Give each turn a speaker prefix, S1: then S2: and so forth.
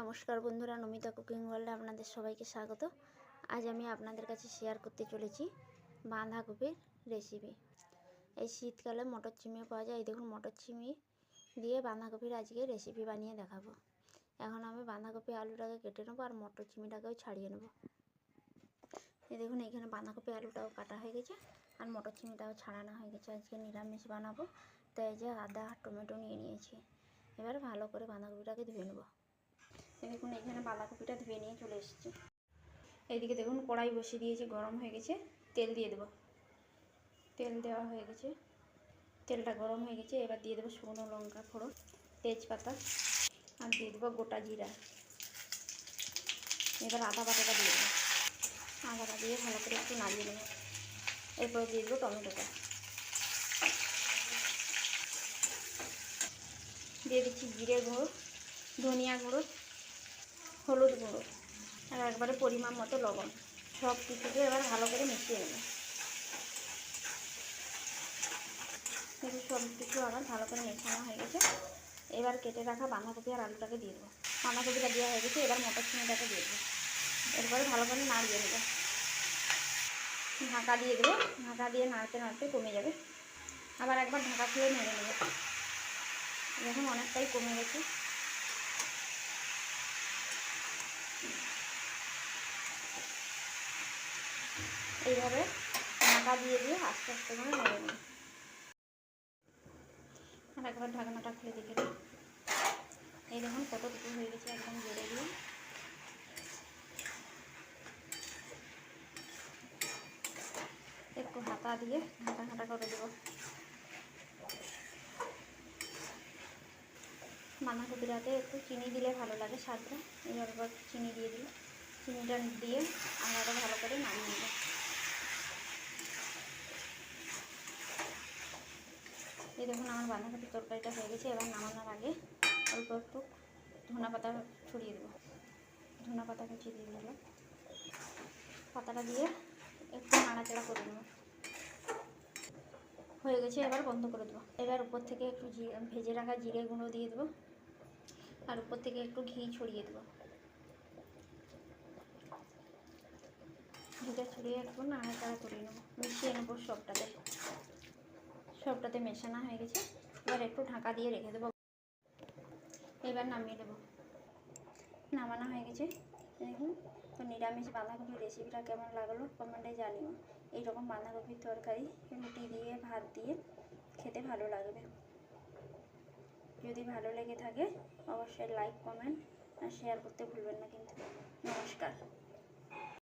S1: নমস্কার বন্ধুরা, নমিতা কুকিং ওয়ার্ল্ডে আপনাদের সবাইকে স্বাগত। আজ আমি আপনাদের কাছে শেয়ার করতে চলেছি বাঁধাকপির রেসিপি এই শীতকালে মটর চিমি পাওয়া যায়। এই দেখুন, মটর চিমি দিয়ে বাঁধাকপির আজকে রেসিপি বানিয়ে দেখাবো। এখন আমি বাঁধাকপি আলুটাকে কেটে নেব আর মটর চিমিটাকেও ছাড়িয়ে নেব। এই দেখুন এখানে বাঁধাকপি আলুটাও কাটা হয়ে গেছে আর মটর চিমিটাও ছাড়ানো হয়ে গেছে। আজকে নিরামিষ বানাবো। তাই যে আদা টমেটো নিয়ে নিয়েছি। এবার ভালো করে বাঁধাকপিটাকে ধুয়ে নেব। দেখুন এখানে বাঁধাকপিটা ধুয়ে নিয়ে চলে এসেছি। এইদিকে দেখুন কড়াই বসিয়ে দিয়েছি, গরম হয়ে গেছে, তেল দিয়ে দেবো। তেল দেওয়া হয়ে গেছে, তেলটা গরম হয়ে গেছে, এবার দিয়ে দেবো শুকনো লঙ্কা ফোড়ন, তেজপাতা, আর দিয়ে দেবো গোটা জিরা। এবার আদা বাটাটা দিয়ে দেবো। আদাটা দিয়ে ভালো করে একটু নাড়িয়ে নেব। এরপর দিয়ে দেবো টমেটোটা। দিয়ে দিচ্ছি জিরে গুঁড়ো, ধনিয়া গুঁড়ো হলুদ গুঁড়ো আর একবারে পরিমাণ মতো লবণ। সব কিছুকে এবার ভালো করে মিশিয়ে নেব। দেখুন সব কিছু আবার ভালো করে মেশানো হয়ে গেছে। এবার কেটে রাখা বাঁধাকপি আর আলুটাকে দিয়ে দেবো। বাঁধাকপিটা দেওয়া হয়ে গেছে, এবার মটর চিনিটাকে দিয়ে দেবো। এরপরে ভালো করে নাড়িয়ে নেব। ঢাকা দিয়ে দেবো। ঢাকা দিয়ে নাড়তে নাড়তে কমে যাবে। আবার একবার ঢাকা খুলে নেড়ে নেব। দেখুন অনেকটাই কমে গেছে। এইভাবে ঢাকা দিয়ে দিয়ে আস্তে আস্তে করে নেড়ে নেব। আর একবার ঢাকনাটা খুলে দেখে নিই। এই দেখুন কতটুকু হয়ে গেছে একদম জোরে দিয়ে। একটু হাতা দিয়ে ঘাটা ঘাটা করে দেবো। বাঁধাকপিটাতে একটু চিনি দিলে ভালো লাগে স্বাদটা। এইভাবে চিনি দিয়ে দিই চিনিটা দিয়ে আমরা ভালো করে নামিয়ে নেব। দেখুন, আমার বাঁধাকপির তরকারিটা হয়ে গেছে, এবার নামানোর আগে অল্প একটু ধনা পাতা ছড়িয়ে দেবো। ধনা পাতা কুচিয়ে দিয়ে দিলাম পাতাটা দিয়ে একটু নাড়াচাড়া করে নেব। হয়ে গেছে, এবার বন্ধ করে দেবো। এবার উপর থেকে একটু ভেজে রাখা জিরে গুঁড়ো দিয়ে দেবো। আর উপর থেকে একটু ঘি ছড়িয়ে দেবো। ঘিটা ছড়িয়ে একটু নাড়াচাড়া করে নেব, মিশিয়ে নেব সবটাতে। সবটাতে মেশানো হয়ে গেছে। এবার একটু ঢাকা দিয়ে রেখে দেবো। এবার নামিয়ে দেবো। নামানো হয়ে গেছে। দেখুন, তো নিরামিষ বাঁধাকপির রেসিপিটা কেমন লাগল কমেন্টে জানিও। এইরকম বাঁধাকপির তরকারি, রুটি দিয়ে, ভাত দিয়ে খেতে ভালো লাগবে। যদি ভালো লেগে থাকে, অবশ্যই লাইক কমেন্ট আর শেয়ার করতে ভুলবেন না কিন্তু। নমস্কার।